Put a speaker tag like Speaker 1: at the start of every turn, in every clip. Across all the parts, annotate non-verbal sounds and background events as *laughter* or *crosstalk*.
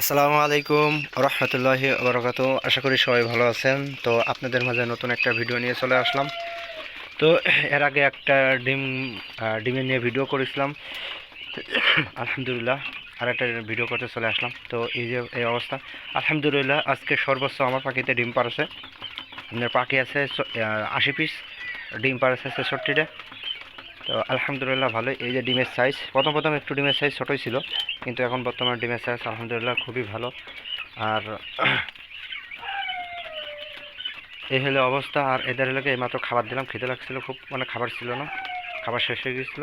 Speaker 1: আসসালামু আলাইকুম রহমতুল্লাহি বরকাত আশা করি সবাই ভালো আছেন। তো আপনাদের মাঝে নতুন একটা ভিডিও নিয়ে চলে আসলাম। তো এর আগে একটা ডিম ডিমের নিয়ে ভিডিও করেছিলাম। আলহামদুলিল্লাহ আর একটা ভিডিও করতে চলে আসলাম। তো এই যে, এই অবস্থা। আলহামদুলিল্লাহ, আজকে সর্বোচ্চ আমার পাখিতে ডিম পারছে আপনার পাখি আছে আশি পিস। ডিম পারছে ছেষট্টিটা। তো আলহামদুলিল্লাহ ভালো এই যে ডিমের সাইজ প্রথম প্রথম একটু ডিমের সাইজ ছোটোই ছিল, কিন্তু এখন বর্তমানে ডিমের সাইজ আলহামদুলিল্লাহ খুবই ভালো। আর এই হলো অবস্থা, আর এদের হলে এইমাত্র খাবার দিলাম খেতে লাগছিল খুব মানে খাবার ছিল না, খাবার শেষ হয়ে গেছিল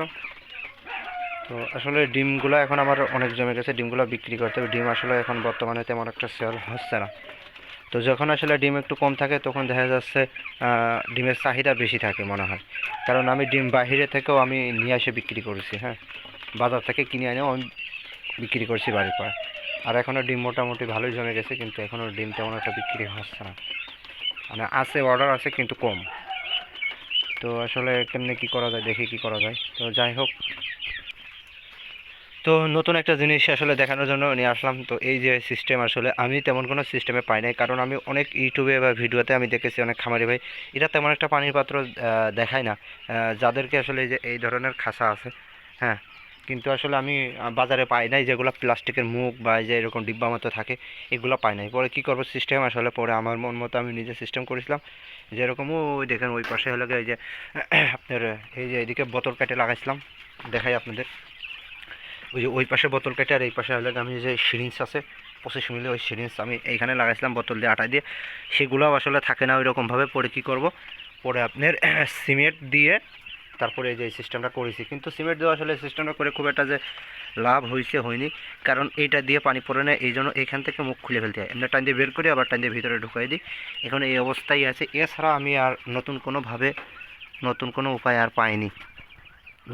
Speaker 1: তো আসলে ডিমগুলো এখন আমার অনেক জমে গেছে, ডিমগুলো বিক্রি করতে হবে। ডিম আসলে এখন বর্তমানে তেমন একটা সেল হচ্ছে না। তো যখন আসলে ডিম একটু কম থাকে, তখন দেখা যাচ্ছে ডিমের চাহিদা বেশি থাকে মনে হয়। কারণ আমি ডিম বাইরে থেকেও আমি নিয়ে এসে বিক্রি করেছি হ্যাঁ। বাজার থেকে কিনে এনেও আমি বিক্রি করছি বাড়ির পর আর এখনও ডিম মোটামুটি ভালোই জমে গেছে, কিন্তু এখনও ডিম তেমন একটা বিক্রি হচ্ছে না। মানে আছে অর্ডার আছে, কিন্তু কম। তো আসলে কেমনে কি করা যায়, দেখি কি করা যায়। তো যাই হোক তো নতুন একটা জিনিস আসলে দেখানোর জন্য নিয়ে আসলাম। তো এই যে সিস্টেম আসলে আমি তেমন কোনো সিস্টেমে পাই নাই। কারণ আমি অনেক ইউটিউবে বা ভিডিওতে আমি দেখেছি অনেক খামারি ভাই এটা তেমন একটা পানির পাত্র দেখায় না। যাদেরকে আসলে যে, এই ধরনের খাসা আছে হ্যাঁ। কিন্তু আসলে আমি বাজারে পাই নাই যেগুলো প্লাস্টিকের মুখ বা যে এরকম ডিব্বা মতো থাকে, এগুলো পাই নাই। পরে কী করব সিস্টেম আসলে পরে আমার মন মতো আমি নিজে সিস্টেম করেছিলাম। যেরকম ওই দেখেন ওই পাশে হলো এই যে, *clears throat* আপনার এই যে এদিকে বোতল কেটে লাগাইছিলাম। দেখাই আপনাদের। ওই যে ওই পাশে বোতল কেটে আর এই পাশে হলে আমি যে সিরিঞ্জ আছে, পঁচিশ মিলি ওই সিরিঞ্জ আমি এইখানে লাগাইছিলাম, বোতল দিয়ে আটা দিয়ে। সেগুলোও আসলে থাকে না ওই রকমভাবে পরে কী করব? পরে আপনার *clears throat* সিমেন্ট দিয়ে তারপরে এই যে এই সিস্টেমটা করেছি। কিন্তু সিমেন্ট দিয়ে আসলে সিস্টেমটা করে খুব একটা যে লাভ হয়েছে হয়নি। কারণ এইটা দিয়ে পানি পড়ে না এই জন্য এইখান থেকে মুখ খুলে ফেলতে হয়। এমনি টাইম দিয়ে বের করি, আবার টাইম দিয়ে ভিতরে ঢুকাই দিই। এখন এই অবস্থাই আছে। এছাড়া আমি আর নতুন কোনোভাবে, নতুন কোনো উপায় আর পাইনি।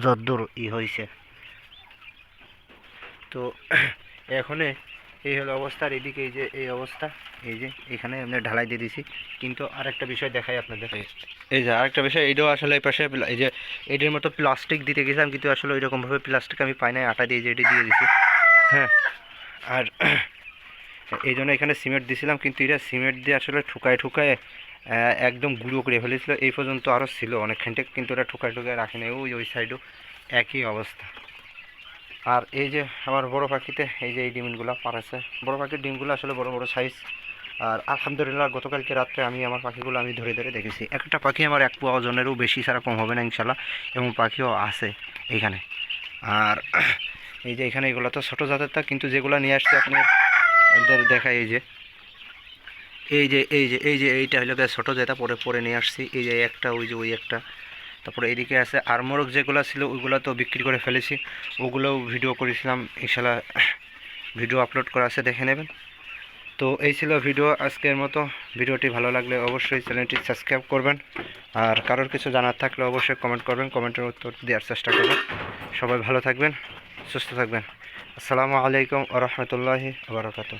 Speaker 1: যদ্দূর ই হয়েছে তো *clears throat* এখানে এই হলো অবস্থা, আর এদিকে এই যে, এই অবস্থা, এই যে, এখানে আমরা ঢালাই দিয়ে দিছি কিন্তু আরেকটা বিষয় দেখাই আপনাদের। এই যে আরেকটা বিষয়, এইটাও আসলে এই পাশে এই যে এটার মতো প্লাস্টিক দিতে গেছিলাম, কিন্তু আসলে ওই রকমভাবে প্লাস্টিক আমি পাই নাই, আটা দিয়ে যে এটি দিয়ে দিছি হ্যাঁ আর *clears throat* এই জন্য এখানে সিমেন্ট দিছিলাম, কিন্তু এটা সিমেন্ট দিয়ে আসলে ঠুকায় ঠুকায় একদম গুঁড়ো করে ফেলেছিল। এই পর্যন্ত আরও ছিল অনেকখানটা, কিন্তু ওটা ঠুকায় ঠুকায় রাখে নাই ওই ওই সাইডও একই অবস্থা। আর এই যে আমার বড় পাখিতে, এই যে এই ডিমগুলো পারেছে বড় পাখির ডিমগুলো আসলে বড় বড় সাইজ আর আলহামদুলিল্লাহ, গতকালকে রাত্রে আমি আমার পাখিগুলো আমি ধরে ধরে দেখেছি। একটা পাখি আমার এক পোয়া ওজনেরও বেশি, ছাড়া কম হবে না ইনশাল্লাহ এবং পাখিও আছে এইখানে। আর এই যে এখানে এগুলো তো ছোটো জাতের তা, কিন্তু যেগুলো নিয়ে আসছে আপনি এদের দেখাই এই যে। এই যে এই যে এই যে এইটা হলো ছোটো যেটা পরে পরে নিয়ে আসছি। এই যে একটা, ওই যে ওই একটা। তারপরে এদিকে আছে আর মোরগ যেগুলো ছিল, ওইগুলো তো বিক্রি করে ফেলেছি। ওগুলোও ভিডিও করেছিলাম ইনশাল্লাহ ভিডিও আপলোড করা আছে, দেখে নেবেন। তো এই ছিল ভিডিও আজকের মতো। ভিডিওটি ভালো লাগলে অবশ্যই চ্যানেলটি সাবস্ক্রাইব করবেন। আর কারোর কিছু জানার থাকলে অবশ্যই কমেন্ট করবেন কমেন্টের উত্তর দেওয়ার চেষ্টা করবেন সবাই ভালো থাকবেন, সুস্থ থাকবেন। আসসালামু আলাইকুম আ রহমতুল্লাহি বারকাত